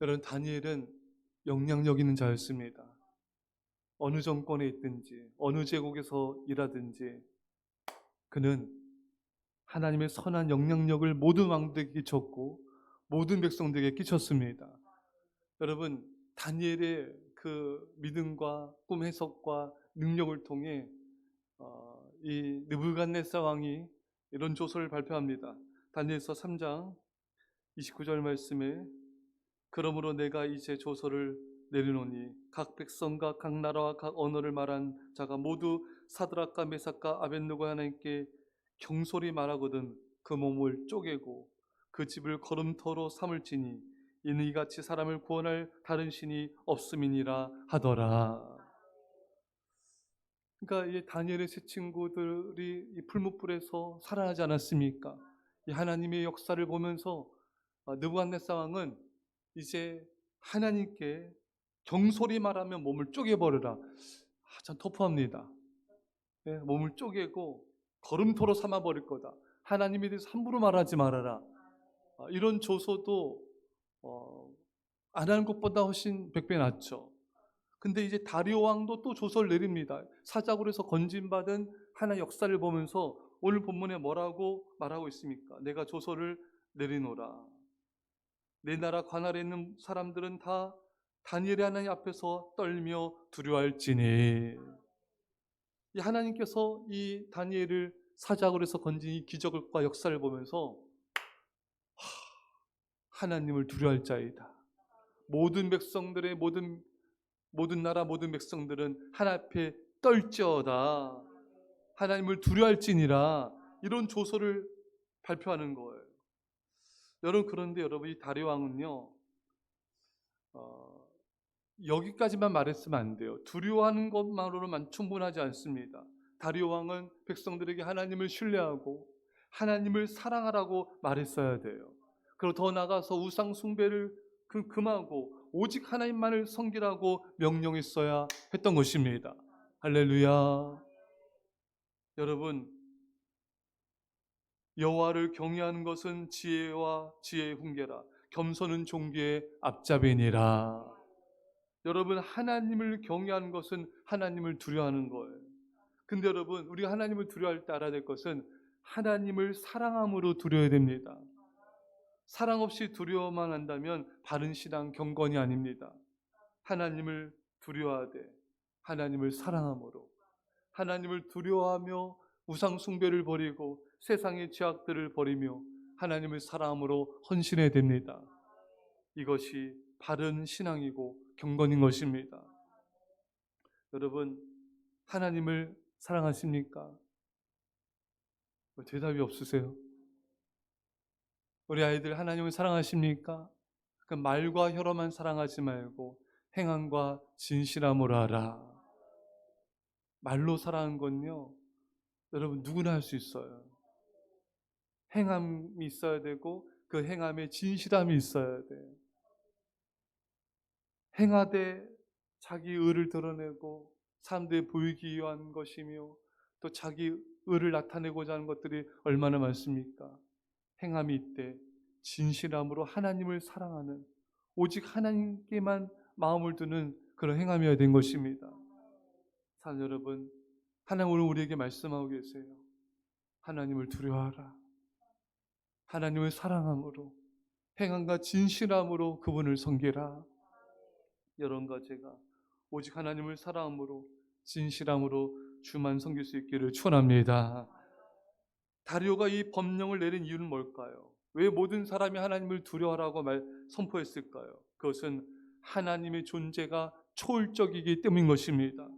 여러분 다니엘은 영향력 있는 자였습니다. 어느 정권에 있든지 어느 제국에서 일하든지 그는 하나님의 선한 영향력을 모든 왕들에게 끼쳤고 모든 백성들에게 끼쳤습니다. 여러분 다니엘의 그 믿음과 꿈 해석과 능력을 통해 어, 이 느부갓네살 왕이 이런 조서를 발표합니다. 다니엘서 3장 29절 말씀에 그러므로 내가 이제 조서를 내리노니 각 백성과 각 나라와 각 언어를 말한 자가 모두 사드락과 메삭과 아벤누고 하나님께 경솔히 말하거든 그 몸을 쪼개고 그 집을 걸음터로 삼을지니 이는 이같이 사람을 구원할 다른 신이 없음이니라 하더라. 그러니까 이 다니엘의 세 친구들이 이 풀무불에서 살아나지 않았습니까? 이 하나님의 역사를 보면서 아, 느부갓네살 왕은 이제 하나님께 경솔히 말하면 몸을 쪼개버려라. 아, 참 터프합니다. 예, 몸을 쪼개고 걸음토로 삼아버릴 거다. 하나님에 대해서 함부로 말하지 말아라. 아, 이런 조소도 어, 안 하는 것보다 훨씬 백배 낫죠. 근데 이제 다리오 왕도 또 조서를 내립니다. 사자굴에서 건진받은 하나 역사를 보면서 오늘 본문에 뭐라고 말하고 있습니까? 내가 조서를 내리노라. 내 나라 관할에 있는 사람들은 다 다니엘의 하나님 앞에서 떨며 두려워할지니 이 하나님께서 이 다니엘을 사자굴 에서 건진 이 기적과 역사를 보면서 하, 하나님을 두려워할 자이다. 모든 백성들의 모든 모든 나라 모든 백성들은 하나 앞에 떨지어다. 하나님을 두려워할지니라 이런 조서를 발표하는 거예요. 여러분 그런데 여러분 이 다리 왕은요 어, 여기까지만 말했으면 안 돼요. 두려워하는 것만으로만 충분하지 않습니다. 다리오 왕은 백성들에게 하나님을 신뢰하고 하나님을 사랑하라고 말했어야 돼요. 그리고 더 나가서 우상 숭배를 그- 금하고 오직 하나님만을 섬기라고 명령했어야 했던 것입니다. 할렐루야. 여러분 여호와를 경외하는 것은 지혜와 지혜의 훈계라 겸손은 종교의 앞잡이니라. 여러분 하나님을 경외하는 것은 하나님을 두려워하는 거예요. 근데 여러분 우리가 하나님을 두려워할 때 알아야 될 것은 하나님을 사랑함으로 두려워야 됩니다. 사랑 없이 두려워만 한다면 바른 신앙 경건이 아닙니다. 하나님을 두려워하되 하나님을 사랑함으로 하나님을 두려워하며 우상 숭배를 버리고 세상의 죄악들을 버리며 하나님을 사랑함으로 헌신해야 됩니다. 이것이 바른 신앙이고 경건인 것입니다. 여러분 하나님을 사랑하십니까? 뭐 대답이 없으세요? 우리 아이들 하나님을 사랑하십니까? 그 말과 혀로만 사랑하지 말고 행함과 진실함으로 하라. 말로 사랑한 건요, 여러분 누구나 할 수 있어요. 행함이 있어야 되고 그 행함에 진실함이 있어야 돼요. 행하되 자기 의를 드러내고 사람들이 보이기 위한 것이며 또 자기 의를 나타내고자 하는 것들이 얼마나 많습니까? 행함이 있대 진실함으로 하나님을 사랑하는 오직 하나님께만 마음을 두는 그런 행함이어야 된 것입니다. 사랑 여러분, 하나님 오늘 우리에게 말씀하고 계세요. 하나님을 두려워하라. 하나님을 사랑함으로 행함과 진실함으로 그분을 섬기라. 여러분과 제가 오직 하나님을 사랑함으로 진실함으로 주만 섬길 수 있기를 축원합니다. 다리오가 이 법령을 내린 이유는 뭘까요? 왜 모든 사람이 하나님을 두려워하라고 말 선포했을까요? 그것은 하나님의 존재가 초월적이기 때문인 것입니다.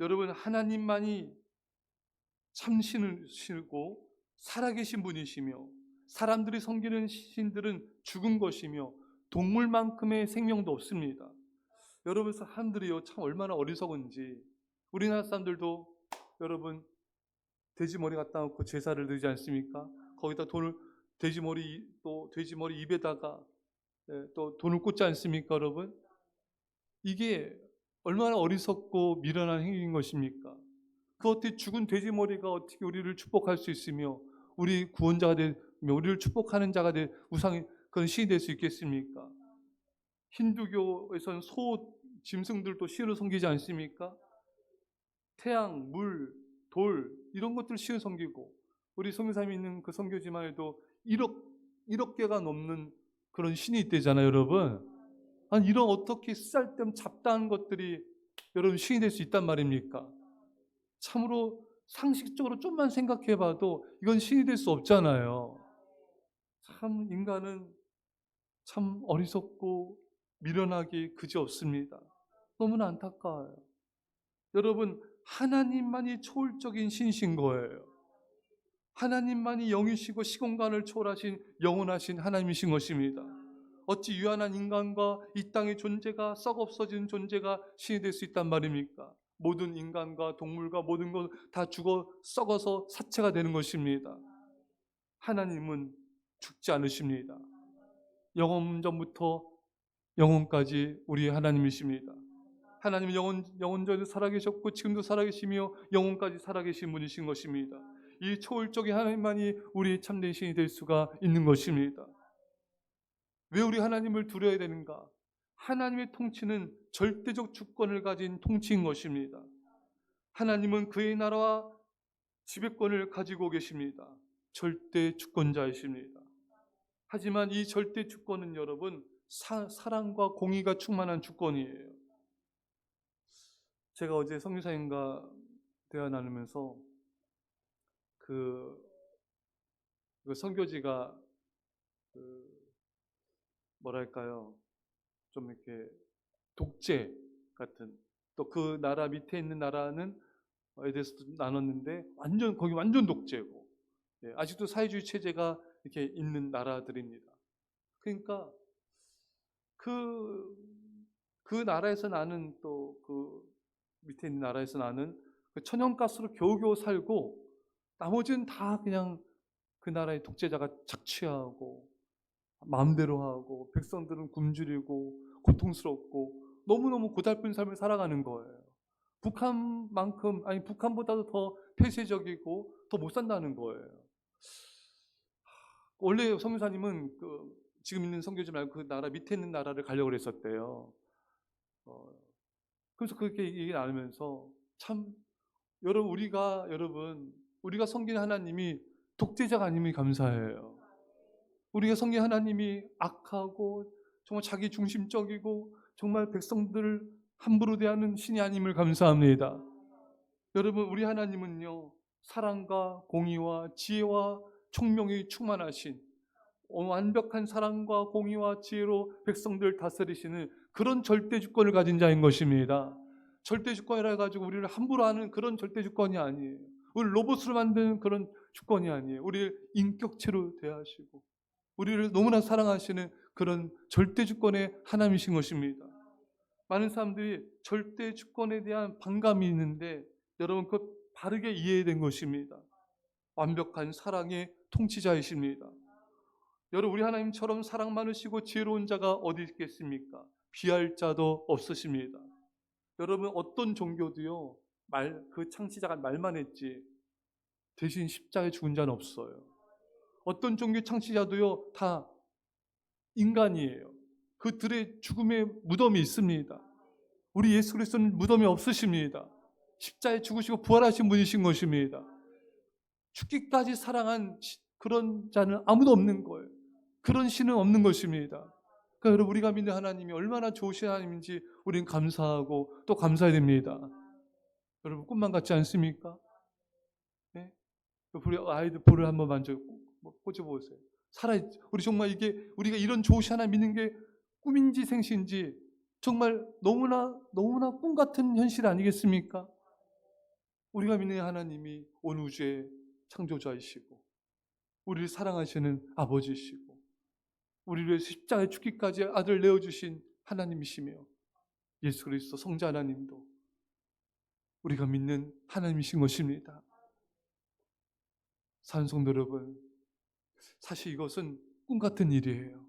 여러분 하나님만이 참신이시고 살아계신 분이시며 사람들이 섬기는 신들은 죽은 것이며 동물만큼의 생명도 없습니다. 여러분 사람들이요 참 얼마나 어리석은지 우리나라 사람들도 여러분 돼지 머리 갖다 놓고 제사를 드리지 않습니까? 거기다 돈을 돼지 머리 또 돼지 머리 입에다가 예, 또 돈을 꽂지 않습니까, 여러분? 이게 얼마나 어리석고 미련한 행위인 것입니까? 그 어떻게 죽은 돼지 머리가 어떻게 우리를 축복할 수 있으며 우리 구원자가 되 며 우리를 축복하는 자가 될 우상의 그런 신이 될 수 있겠습니까? 힌두교에서는 소, 짐승들도 신을 섬기지 않습니까? 태양, 물, 돌 이런 것들 신을 섬기고 우리 성교사님이 있는 그 성교지만 해도 1억 1억 개가 넘는 그런 신이 있대잖아요, 여러분. 아니 이런 어떻게 쓰잘데없는 잡다한 것들이 여러분 신이 될 수 있단 말입니까? 참으로 상식적으로 좀만 생각해봐도 이건 신이 될 수 없잖아요. 참 인간은 참 어리석고 미련하기 그지없습니다. 너무나 안타까워요. 여러분 하나님만이 초월적인 신이신 거예요. 하나님만이 영이시고 시공간을 초월하신 영원하신 하나님이신 것입니다. 어찌 유한한 인간과 이 땅의 존재가 썩 없어진 존재가 신이 될 수 있단 말입니까? 모든 인간과 동물과 모든 것 다 죽어 썩어서 사체가 되는 것입니다. 하나님은 죽지 않으십니다. 영원 전부터 영원까지 우리 하나님이십니다. 하나님은 영원 영원전에 살아계셨고 지금도 살아계시며 영원까지 살아계신 분이신 것입니다. 이 초월적인 하나님만이 우리의 참된 신이 될 수가 있는 것입니다. 왜 우리 하나님을 두려야 되는가? 하나님의 통치는 절대적 주권을 가진 통치인 것입니다. 하나님은 그의 나라와 지배권을 가지고 계십니다. 절대 주권자이십니다. 하지만 이 절대 주권은 여러분 사, 사랑과 공의가 충만한 주권이에요. 제가 어제 성유사님과 대화 나누면서 그, 그 선교지가 그 뭐랄까요 좀 이렇게 독재 같은 또 그 나라 밑에 있는 나라는 에 대해서도 나눴는데 완전 거기 완전 독재고 예, 아직도 사회주의 체제가 이렇게 있는 나라들입니다. 그러니까 그, 그 나라에서 나는 또 그 밑에 있는 나라에서 나는 그 천연가스로 겨우겨우 살고 나머지는 다 그냥 그 나라의 독재자가 착취하고 마음대로 하고 백성들은 굶주리고 고통스럽고 너무너무 고달픈 삶을 살아가는 거예요. 북한만큼 아니 북한보다도 더 폐쇄적이고 더 못 산다는 거예요. 원래 성교사님은 그 지금 있는 성교지 말고 그 나라 밑에 있는 나라를 가려고 그랬었대요. 어, 그래서 그렇게 얘기 나누면서 참 여러분 우리가 여러분 우리가 섬기는 하나님이 독재자가 아님이 감사해요. 우리가 섬기는 하나님이 악하고 정말 자기 중심적이고 정말 백성들을 함부로 대하는 신이 아님을 감사합니다. 여러분 우리 하나님은요 사랑과 공의와 지혜와 총명이 충만하신 완벽한 사랑과 공의와 지혜로 백성들을 다스리시는 그런 절대 주권을 가진 자인 것입니다. 절대 주권이라 가지고 우리를 함부로 하는 그런 절대 주권이 아니에요. 우리 로봇으로 만드는 그런 주권이 아니에요. 우리를 인격체로 대하시고 우리를 너무나 사랑하시는 그런 절대 주권의 하나님이신 것입니다. 많은 사람들이 절대 주권에 대한 반감이 있는데 여러분 그 바르게 이해된 것입니다. 완벽한 사랑의 통치자이십니다. 여러분 우리 하나님처럼 사랑 많으시고 지혜로운 자가 어디 있겠습니까? 비할 자도 없으십니다. 여러분 어떤 종교도요 말 그 창시자가 말만 했지 대신 십자가에 죽은 자는 없어요. 어떤 종교 창시자도요 다 인간이에요. 그들의 죽음의 무덤이 있습니다. 우리 예수 그리스도는 무덤이 없으십니다. 십자에 죽으시고 부활하신 분이신 것입니다. 죽기까지 사랑한 그런 자는 아무도 없는 거예요. 그런 신은 없는 것입니다. 그러니까 여러분 우리가 믿는 하나님이 얼마나 좋으신 하나님인지 우리는 감사하고 또 감사해야 됩니다. 여러분 꿈만 같지 않습니까? 네? 우리 아이들 볼을 한번 만져 꽂아 보세요. 살아 우리 정말 이게 우리가 이런 좋으신 하나님 믿는 게 꿈인지 생시인지 정말 너무나 너무나 꿈 같은 현실 아니겠습니까? 우리가 믿는 하나님이 온 우주의 창조자이시고 우리를 사랑하시는 아버지시고 우리를 십자가에 죽기까지 아들 내어 주신 하나님이시며 예수 그리스도 성자 하나님도 우리가 믿는 하나님이신 것입니다. 산성 여러분, 사실 이것은 꿈 같은 일이에요.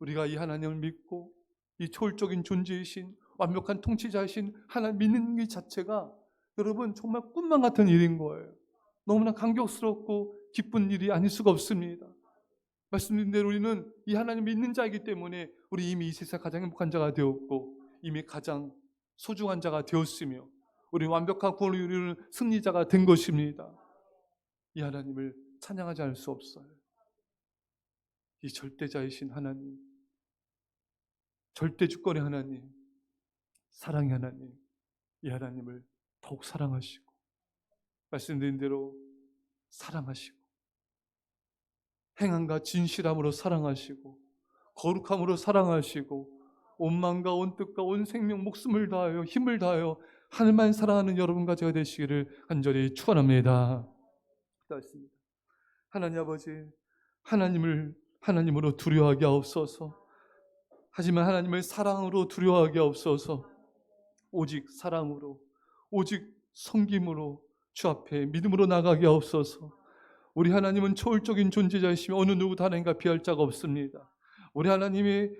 우리가 이 하나님을 믿고 이 초월적인 존재이신 완벽한 통치자이신 하나님 믿는 것 자체가 여러분 정말 꿈만 같은 일인 거예요. 너무나 감격스럽고 기쁜 일이 아닐 수가 없습니다. 말씀드린 대로 우리는 이 하나님 믿는 자이기 때문에 우리 이미 이 세상 가장 행복한 자가 되었고 이미 가장 소중한 자가 되었으며 우리 완벽한 구원을 이루는 승리자가 된 것입니다. 이 하나님을 찬양하지 않을 수 없어요. 이 절대자이신 하나님, 절대 주권의 하나님, 사랑의 하나님, 이 하나님을 더욱 사랑하시고 말씀드린 대로 사랑하시고 행함과 진실함으로 사랑하시고 거룩함으로 사랑하시고 온 마음과 온 뜻과 온 생명 목숨을 다하여 힘을 다하여 하늘만 사랑하는 여러분과 제가 되시기를 간절히 축원합니다. 기도하겠습니다. 하나님 아버지 하나님을 하나님으로 두려워하게 하옵소서. 하지만 하나님을 사랑으로 두려워하게 하옵소서. 오직 사랑으로 오직 섬김으로 주 앞에 믿음으로 나가게 하옵소서. 우리 하나님은 초월적인 존재자이시며 어느 누구도 하나님과 비할 자가 없습니다. 우리 하나님의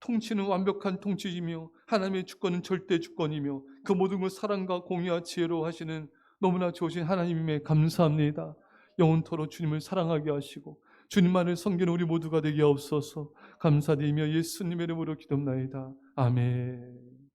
통치는 완벽한 통치이며 하나님의 주권은 절대 주권이며 그 모든 걸 사랑과 공의와 지혜로 하시는 너무나 좋으신 하나님임에 감사합니다. 영원토록 주님을 사랑하게 하시고 주님만을 섬기는 우리 모두가 되게 하옵소서 감사드리며 예수님의 이름으로 기도합나이다. 아멘